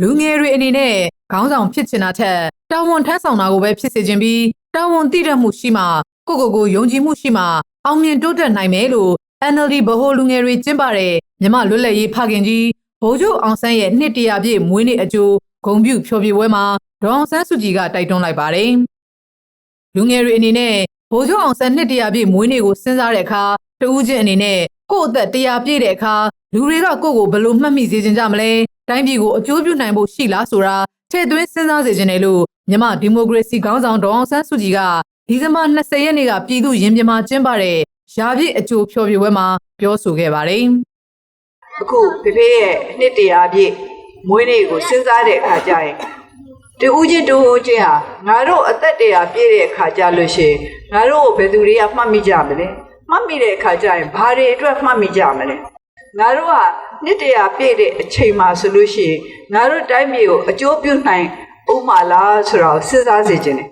လူငယ်တွေအနေနဲ့ခေါင်းဆောင်ဖြစ်ချင်တာထက်တာဝန်ထမ်းဆောင်တာကိုပဲဖြစ်စေချင်ပြီးတာဝန်သိတတ်မှုရှိမှကိုယ့်ကိုယ်ကိုယုံကြည်မှုရှိမှအောင်မြင်တိုးတက်နိုင်မယ်လို့ NLD ဗဟိုလူငယ်တွေကျင်းပတဲ့မြမလွတ်လပ်ရေးဖခင်ကြီးဗိုလ်ချုပ်အောင်ဆန်းရဲ့နှစ်တရာပြည့်မွေးနေ့အကျိုးဂုံပြုဖျော်ဖြေပွဲမှာဒေါအောင်ဆန်းစုကြည်ကတိုက်တွန်းလိုက်ပါတယ်။လူငယ်တွေအနေနဲ့ဗိုလ်ချုပ်အောင်ဆန်းနှစ်တရာပြည့်မွေးနေ့ကိုစဉ်းစားတဲ့အခါတဦးချင်းအနေနဲ့ကိုယ့်အသက်တရာပြည့်တဲ့အခါလူတွေကကိုယ့်ကိုဘယ်လိုမှတ်မိစေချင်ကြမလဲ တိုင်းပြည်ကိုအကျိုးပြုနိုင်ဖို့ရှိလားဆိုတာထည့်သွင်းစဉ်းစားစေချင်တယ်လို့မြမဒီမိုကရေစီခေါင်းဆောင်ဒေါအောင်ဆန်းစုကြည်ကဒီဇင်ဘာ20ရက်နေ့ကပြည်သူ့ရင်ပြင်မှာကျင်းပတဲ့ရာပြည့်အကျိုးဖျော်ဖြေပွဲမှာပြောဆိုခဲ့ပါတယ်အခုဖေဖေရဲ့အနှစ်တရာပြည့်မွေးနေ့ကိုစဉ်းစားတဲ့အခါကျရင်တူဦးချင်းတူဦးချင်းဟာငါတို့အသက်တရာပြည့်တဲ့အခါကျလို့ရှိရင်ငါတို့ကိုဘယ်သူတွေကမှတ်မိကြမလဲမှတ်မိတဲ့အခါကျရင်ဘာတွေအတွက်မှတ်မိကြမလဲ ငါတို့ဟာနှစ်တရာပြည့်တဲ့အချိန်မှာဆိုလို့ရှိရင်ငါတို့တိုင်းပြည်ကိုအကျိုးပြုနိုင်ဥမလားဆိုတော့စဉ်းစားစေခြင်းတယ်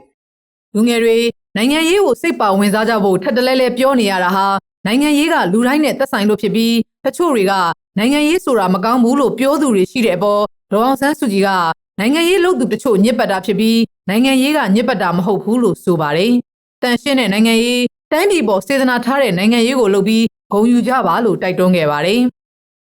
လူငယ်တွေနိုင်ငံရေးကိုစိတ်ပါဝင်စားကြဖို့ထပ်တလဲလဲပြောနေရတာဟာနိုင်ငံရေးကလူတိုင်းနဲ့သက်ဆိုင်လို့ဖြစ်ပြီးတချို့တွေကနိုင်ငံရေးဆိုတာမကောင်းဘူးလို့ပြောသူတွေရှိတဲ့အပေါ်ဒေါအောင်ဆန်းစုကြည်ကနိုင်ငံရေးလုပ်သူတချို့ညစ်ပတ်တာဖြစ်ပြီးနိုင်ငံရေးကညစ်ပတ်တာမဟုတ်ဘူးလို့ဆိုပါတယ်။တန်ရှင်းတဲ့နိုင်ငံရေးတိုင်းပြည်ပေါ်စေတနာထားတဲ့နိုင်ငံရေးကိုလုပ်ပြီး ဂုဏ်ယူကြပါလို့တိုက်တွန်းခဲ့ပါတယ်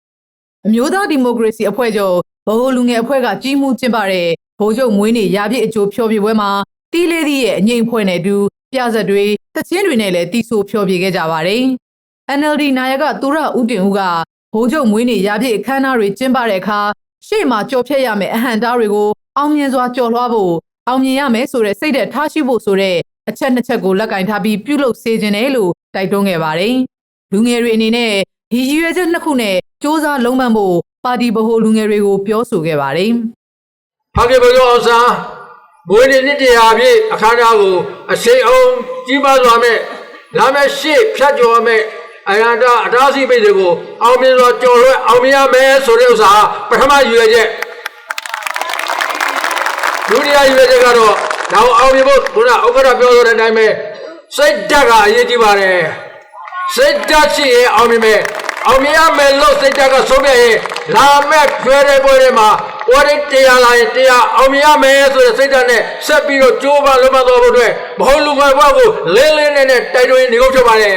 ။အမျိုးသားဒီမိုကရေစီအဖွဲ့ချုပ်ဗဟိုလူငယ်အဖွဲ့ကကြီးမှုကျင်းပတဲ့ဗိုလ်ချုပ်မွေးနေ့ရာပြည့်အကျိုးဖျော်ဖြေပွဲမှာတီးလေးသီးရဲ့အငိမ့်အဖွဲ့နဲ့အတူပြဇက်တွေတချင်းတွေနဲ့လည်းတီးဆိုဖျော်ဖြေခဲ့ကြပါတယ်။ NLD နာယကသူရဦးတင်ဦးကဗိုလ်ချုပ်မွေးနေ့ရာပြည့်အခမ်းအနားတွေကျင်းပတဲ့အခါရှေ့မှာကြော်ဖြတ်ရမယ့်အဟံတားတွေကိုအောင်မြင်စွာကြော်လွှားဖို့အောင်မြင်ရမယ်ဆိုတဲ့စိတ်သက်ထားရှိဖို့ဆိုတဲ့အချက်နှစ်ချက်ကိုလက်ကင်ထားပြီးပြုလုပ်စေခြင်းတယ်လို့တိုက်တွန်းခဲ့ပါတယ်။ လူငယ်တွေအနေနဲ့ဒီရည်ရွယ်ချက်နှစ်ခုနဲ့စ조사လုံးပန်းဖို့ပါတီဗဟိုလူငယ်တွေကိုပြောဆိုခဲ့ပါတယ်။ဖခင်ဘုရားအောင်ဆန်းမွေးနေ့နှစ်တရာပြည့်အခမ်းအနားကိုအရှိန်အောင်ကြီးမားစွာနဲ့လာမယ့်ရှေ့ဖြတ်ကျော်ရမယ့်အရန်တာအတားအဆီးပိတ်တွေကိုအောင်မြင်စွာကျော်လွှဲအောင်မြင်ရမယ်ဆိုတဲ့ဥစ္စာဟာပထမရည်ရွယ်ချက်ဒုတိယရည်ရွယ်ချက်ကတော့နောက်အောင်မြင်ဖို့ခုနဥက္ကဋ္ဌပြောဆိုတဲ့အတိုင်းပဲစိတ်ဓာတ်ကအရေးကြီးပါတယ် စိတ်ဓာတ်ရှိရင်အောင်မြင်မယ်အောင်မြင်ရမယ်လို့စိတ်ဓာတ်ကဆုံးဖြတ်ရင်လာမယ့်ကျွဲတဲ့ပွဲတွေမှာပွဲတွေတရားလာရင်တရားအောင်မြင်ရမယ်ဆိုတဲ့စိတ်ဓာတ်နဲ့ဆက်ပြီးတော့ကြိုးပမ်းလုံးမသွားဖို့အတွက်ဘဟုလူငယ်ဘဝကိုလင်းလင်းနဲ့နဲ့တိုက်တွန်းနေကုန်ဖြစ်ပါတယ်